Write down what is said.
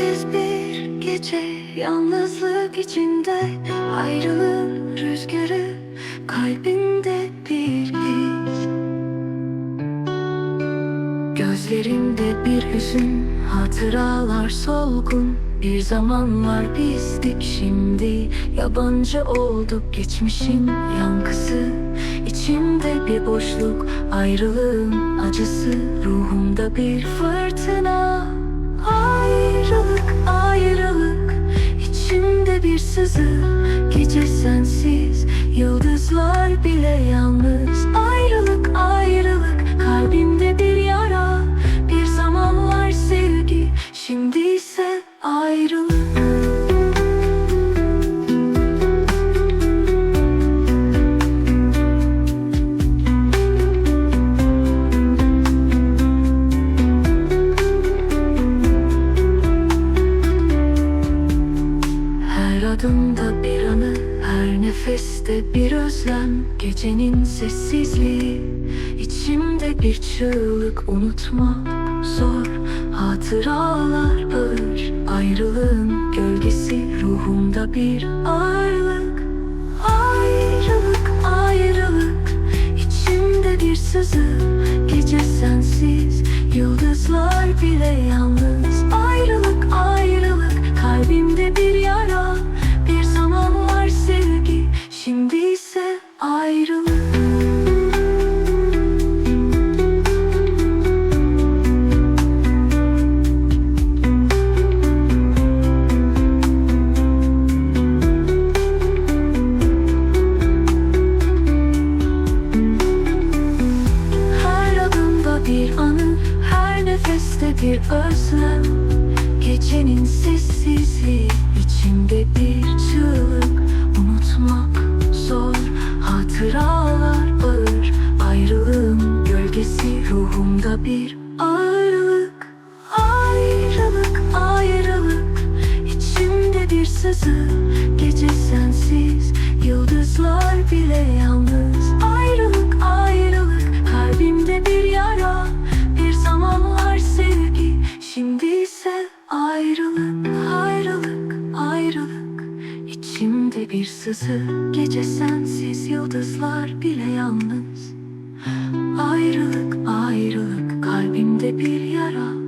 Sessiz bir gece Yalnızlık içinde Ayrılığın rüzgarı Kalbimde bir his. Gözlerimde bir hüzün Hatıralar solgun. Bir zamanlar bizdik şimdi Yabancı olduk geçmişin yankısı. İçimde bir boşluk Ayrılığın acısı. Ruhumda bir fırtına Ayrılık ayrılık. İçimde bir sızı Gece sensiz Yıldızlar nefeste bir özlem Gecenin sessizliği, içimde bir çığlık unutmak zor. Hatıralar ağır, ayrılığın gölgesi. Ruhumda bir ağırlık Ayrılık, ayrılık, içimde bir sızı bir özlem. Gecenin sessizliği, içimde bir çığlık. Unutmak zor, hatıralar ağır. Ayrılığın gölgesi ruhumda bir ağırlık. Ayrılık, ayrılık, içimde bir sızı. Gece sensiz, yıldızlar bile yalnız içimde bir sızı Gece sensiz, yıldızlar bile yalnız. Ayrılık, ayrılık, kalbimde bir yara